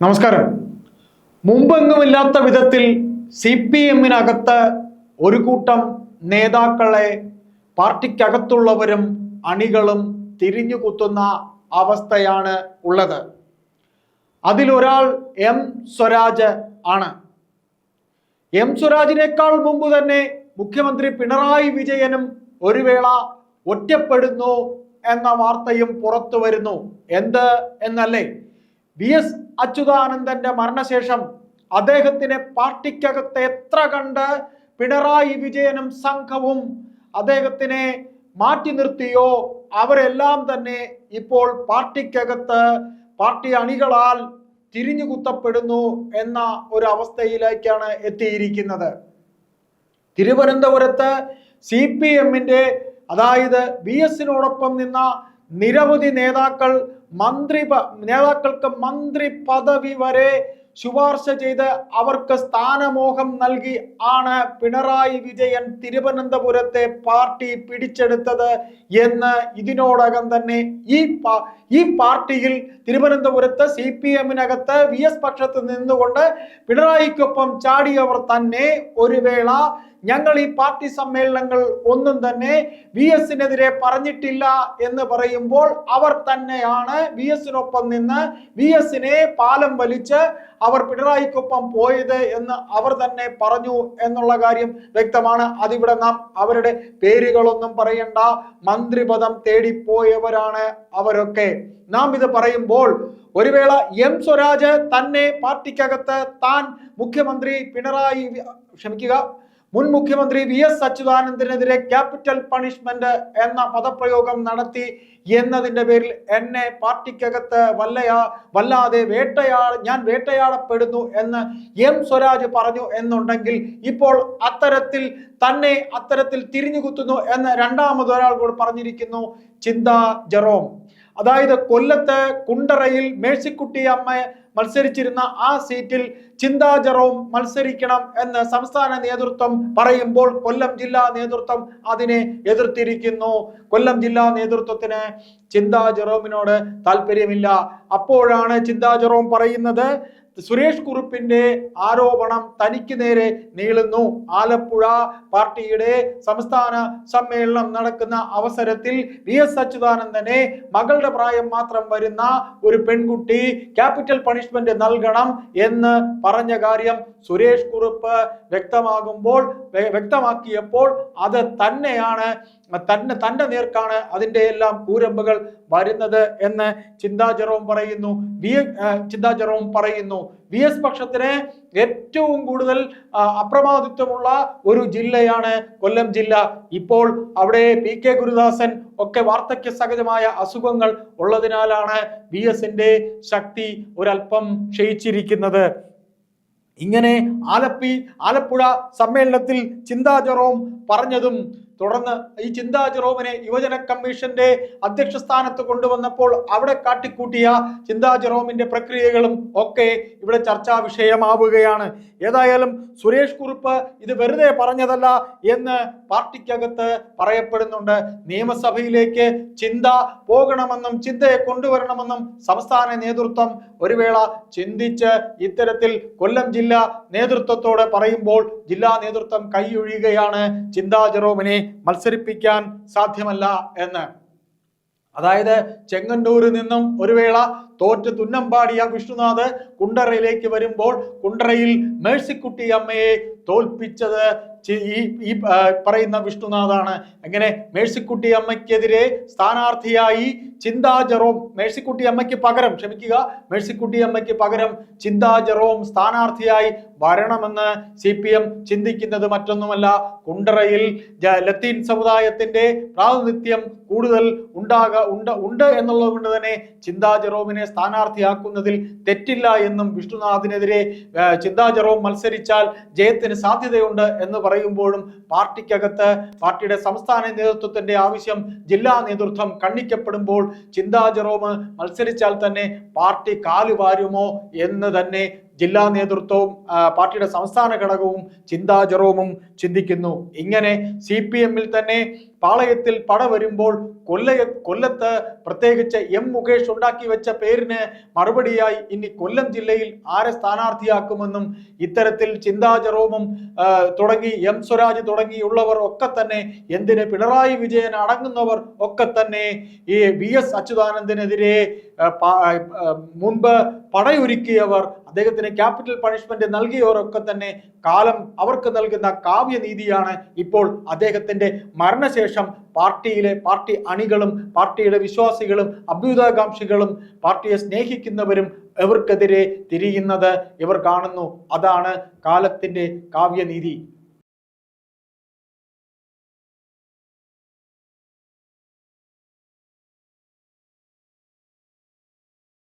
നമസ്കാരം. മുമ്പെങ്ങുമില്ലാത്ത വിധത്തിൽ C P എമ്മിനകത്ത് ഒരു കൂട്ടം നേതാക്കളെ പാർട്ടിക്കകത്തുള്ളവരും അണികളും തിരിഞ്ഞു കുത്തുന്ന അവസ്ഥയാണ് ഉള്ളത്. അതിലൊരാൾ എം സ്വരാജ് ആണ്. എം സ്വരാജിനേക്കാൾ മുമ്പ് തന്നെ മുഖ്യമന്ത്രി പിണറായി വിജയനും ഒരു വേള ഒറ്റപ്പെടുന്നു എന്ന വാർത്തയും പുറത്തു വരുന്നു. എന്ത് എന്നല്ലേ? വി എസ് അച്യുതാനന്ദന്റെ മരണശേഷം അദ്ദേഹത്തിനെ പാർട്ടിക്കകത്ത് എത്ര കണ്ട് പിണറായി വിജയനും സംഘവും അദ്ദേഹത്തിനെ മാറ്റി നിർത്തിയോ? അവരെല്ലാം തന്നെ ഇപ്പോൾ പാർട്ടിക്കകത്ത് പാർട്ടി അണികളാൽ തിരിഞ്ഞുകുത്തപ്പെടുന്നു എന്ന ഒരു അവസ്ഥയിലേക്കാണ് എത്തിയിരിക്കുന്നത്. തിരുവനന്തപുരത്ത് സി പി എമ്മിന്റെ അതായത് ബി എസിനോടൊപ്പം നിന്ന നിരവധി നേതാക്കൾ മന്ത്രി നേതാക്കൾക്ക് മന്ത്രി പദവി വരെ ശുപാർശ ചെയ്ത് അവർക്ക് സ്ഥാനമോഹം നൽകി ആണ് പിണറായി വിജയൻ തിരുവനന്തപുരത്തെ പാർട്ടി പിടിച്ചെടുത്തത് എന്ന് ഇതിനോടകം തന്നെ ഈ ഈ പാർട്ടിയിൽ തിരുവനന്തപുരത്ത് സി പി എമ്മിനകത്ത് വി എസ് പക്ഷത്ത് നിന്നുകൊണ്ട് പിണറായിക്കൊപ്പം ചാടിയവർ തന്നെ ഒരു വേള ഞങ്ങൾ ഈ പാർട്ടി സമ്മേളനങ്ങൾ ഒന്നും തന്നെ വി എസിനെതിരെ പറഞ്ഞിട്ടില്ല എന്ന് പറയുമ്പോൾ അവർ തന്നെയാണ് വി എസിനൊപ്പം നിന്ന് വി എസിനെ പാലം വലിച്ച് അവർ പിണറായിക്കൊപ്പം പോയത് എന്ന് അവർ തന്നെ പറഞ്ഞു എന്നുള്ള കാര്യം വ്യക്തമാണ്. അതിവിടെ നാം അവരുടെ പേരുകളൊന്നും പറയണ്ട. മന്ത്രിപദം തേടിപ്പോയവരാണ് അവരൊക്കെ. നാം ഇത് പറയുമ്പോൾ ഒരു വേള എം സ്വരാജ് തന്നെ പാർട്ടിക്കകത്ത് താൻ മുഖ്യമന്ത്രി പിണറായി ക്ഷമിക്കുക മുൻ മുഖ്യമന്ത്രി വി എസ് അച്യുതാനന്ദനെതിരെ ക്യാപിറ്റൽ പണിഷ്മെന്റ് എന്ന പദപ്രയോഗം നടത്തി എന്നതിന്റെ പേരിൽ എന്നെ പാർട്ടിക്കകത്ത് വല്ലയാ വല്ലാതെ വേട്ടയാ ഞാൻ വേട്ടയാടപ്പെടുന്നു എന്ന് എം സ്വരാജ് പറഞ്ഞു എന്നുണ്ടെങ്കിൽ ഇപ്പോൾ അത്തരത്തിൽ തന്നെ അത്തരത്തിൽ തിരിഞ്ഞുകുത്തുന്നു എന്ന് രണ്ടാമതൊരാൾ കൂടി പറഞ്ഞിരിക്കുന്നു ചിന്ത ജെറോം. അതായത് കൊല്ലത്ത് കുണ്ടറയിൽ മേഴ്സിക്കുട്ടി അമ്മ മത്സരിച്ചിരുന്ന ആ സീറ്റിൽ ചിന്താ മത്സരിക്കണം എന്ന് സംസ്ഥാന നേതൃത്വം പറയുമ്പോൾ കൊല്ലം ജില്ലാ നേതൃത്വം അതിനെ എതിർത്തിരിക്കുന്നു. കൊല്ലം ജില്ലാ നേതൃത്വത്തിന് ചിന്താ ജെറോമിനോട് താല്പര്യമില്ല. അപ്പോഴാണ് ചിന്താ ജെറോം പറയുന്നത് സുരേഷ് കുറുപ്പിന്റെ ആരോപണം തനിക്ക് നേരെ നീളുന്നു. ആലപ്പുഴ പാർട്ടിയുടെ സംസ്ഥാന സമ്മേളനം നടക്കുന്ന അവസരത്തിൽ വി എസ് അച്യുതാനന്ദനെ മകളുടെ പ്രായം മാത്രം വരുന്ന ഒരു പെൺകുട്ടി ക്യാപിറ്റൽ പണിഷ്മെന്റ് നൽകണം എന്ന് പറഞ്ഞ കാര്യം സുരേഷ് കുറുപ്പ് വ്യക്തമാകുമ്പോൾ വ്യക്തമാക്കിയപ്പോൾ അത് തന്നെയാണ് തന്നെ തന്റെ നേർക്കാണ് അതിന്റെ എല്ലാം കൂരമ്പുകൾ വരുന്നത് എന്ന് ചിന്താ പറയുന്നു. വി ചിന്താ ജെറോം പറയുന്നു. വി എസ് പക്ഷത്തിന് ഏറ്റവും കൂടുതൽ അപ്രമാദിത്വമുള്ള ഒരു ജില്ലയാണ് കൊല്ലം ജില്ല. ഇപ്പോൾ അവിടെ പി കെ ഗുരുദാസൻ ഒക്കെ വാർദ്ധക്യ സഹജമായ അസുഖങ്ങൾ ഉള്ളതിനാലാണ് വി എസിന്റെ ശക്തി ഒരല്പം ക്ഷയിച്ചിരിക്കുന്നത്. ഇങ്ങനെ ആലപ്പി ആലപ്പുഴ സമ്മേളനത്തിൽ ചിന്താ പറഞ്ഞതും തുടർന്ന് ഈ ചിന്താ ജെറോമിനെ യുവജന കമ്മീഷന്റെ അധ്യക്ഷ സ്ഥാനത്ത് കൊണ്ടുവന്നപ്പോൾ അവിടെ കാട്ടിക്കൂട്ടിയ ചിന്താ ജെറോമിന്റെ പ്രക്രിയകളും ഒക്കെ ഇവിടെ ചർച്ചാ വിഷയമാവുകയാണ്. ഏതായാലും സുരേഷ് കുറുപ്പ് ഇത് വെറുതെ പറഞ്ഞതല്ല എന്ന് പാർട്ടിക്കകത്ത് പറയപ്പെടുന്നുണ്ട്. നിയമസഭയിലേക്ക് ചിന്ത പോകണമെന്നും ചിന്തയെ കൊണ്ടുവരണമെന്നും സംസ്ഥാന നേതൃത്വം ഒരു വേള ചിന്തിച്ച് ഇത്തരത്തിൽ കൊല്ലം ജില്ലാ നേതൃത്വത്തോടെ പറയുമ്പോൾ ജില്ലാ നേതൃത്വം കൈയൊഴിയുകയാണ് ചിന്താ ജെറോമിനെ മത്സരിപ്പിക്കാൻ സാധ്യമല്ല എന്ന്. അതായത് ചെങ്ങന്നൂരിൽ നിന്നും ഒരു വേള തോറ്റ് തുന്നമ്പാടിയ വിഷ്ണുനാഥ് കുണ്ടറയിലേക്ക് വരുമ്പോൾ കുണ്ടറയിൽ മേഴ്സിക്കുട്ടി അമ്മയെ തോൽപ്പിച്ചത് ഈ പറയുന്ന വിഷ്ണുനാഥാണ്. അങ്ങനെ മേഴ്സിക്കുട്ടി അമ്മയ്ക്കെതിരെ സ്ഥാനാർത്ഥിയായി ചിന്താ ജെറോം മേഴ്സിക്കുട്ടി അമ്മയ്ക്ക് പകരം ക്ഷമിക്കുക മേഴ്സിക്കുട്ടി അമ്മയ്ക്ക് പകരം ചിന്താ ജെറോം സ്ഥാനാർത്ഥിയായി വരണമെന്ന് സി പി എം ചിന്തിക്കുന്നത് മറ്റൊന്നുമല്ല. കുണ്ടറയിൽ ലത്തീൻ സമുദായത്തിന്റെ പ്രാതിനിധ്യം കൂടുതൽ ഉണ്ടാക ഉണ്ട് ഉണ്ട് എന്നുള്ളത് കൊണ്ട് തന്നെ ചിന്താ ജെറോമിനെ സ്ഥാനാർത്ഥിയാക്കുന്നതിൽ തെറ്റില്ല എന്നും വിഷ്ണുനാഥിനെതിരെ ചിന്താ മത്സരിച്ചാൽ ജയത്തിന് സാധ്യതയുണ്ട് എന്ന് പറയുമ്പോഴും പാർട്ടിക്കകത്ത് പാർട്ടിയുടെ സംസ്ഥാന നേതൃത്വത്തിന്റെ ആവശ്യം ജില്ലാ നേതൃത്വം കണ്ണിക്കപ്പെടുമ്പോൾ ചിന്താ മത്സരിച്ചാൽ തന്നെ പാർട്ടി കാലുവാരുമോ എന്ന് തന്നെ ജില്ലാ നേതൃത്വവും പാർട്ടിയുടെ സംസ്ഥാന ഘടകവും ചിന്താ ചിന്തിക്കുന്നു. ഇങ്ങനെ സി പി എമ്മിൽ തന്നെ പാളയത്തിൽ പട വരുമ്പോൾ കൊല്ല കൊല്ലത്ത് പ്രത്യേകിച്ച് എം മുകേഷ് ഉണ്ടാക്കി വെച്ച പേരിന് മറുപടിയായി ഇനി കൊല്ലം ജില്ലയിൽ ആരെ സ്ഥാനാർത്ഥിയാക്കുമെന്നും ഇത്തരത്തിൽ ചിന്താ തുടങ്ങി എം സ്വരാജ് തുടങ്ങിയുള്ളവർ ഒക്കെ തന്നെ എന്തിന് പിണറായി വിജയൻ അടങ്ങുന്നവർ ഒക്കെ തന്നെ ഈ വി എസ് അച്യുതാനന്ദനെതിരെ മുൻപ് പടയൊരുക്കിയവർ അദ്ദേഹത്തിന് ക്യാപിറ്റൽ പണിഷ്മെന്റ് നൽകിയവരൊക്കെ തന്നെ കാലം അവർക്ക് നൽകുന്ന കാവ്യനീതിയാണ് ഇപ്പോൾ അദ്ദേഹത്തിന്റെ മരണശേഷം പാർട്ടിയിലെ പാർട്ടി അണികളും പാർട്ടിയുടെ വിശ്വാസികളും അഭ്യുതാകാംക്ഷികളും പാർട്ടിയെ സ്നേഹിക്കുന്നവരും ഇവർക്കെതിരെ തിരിയുന്നത് ഇവർ കാണുന്നു. അതാണ് കാലത്തിന്റെ കാവ്യനീതി.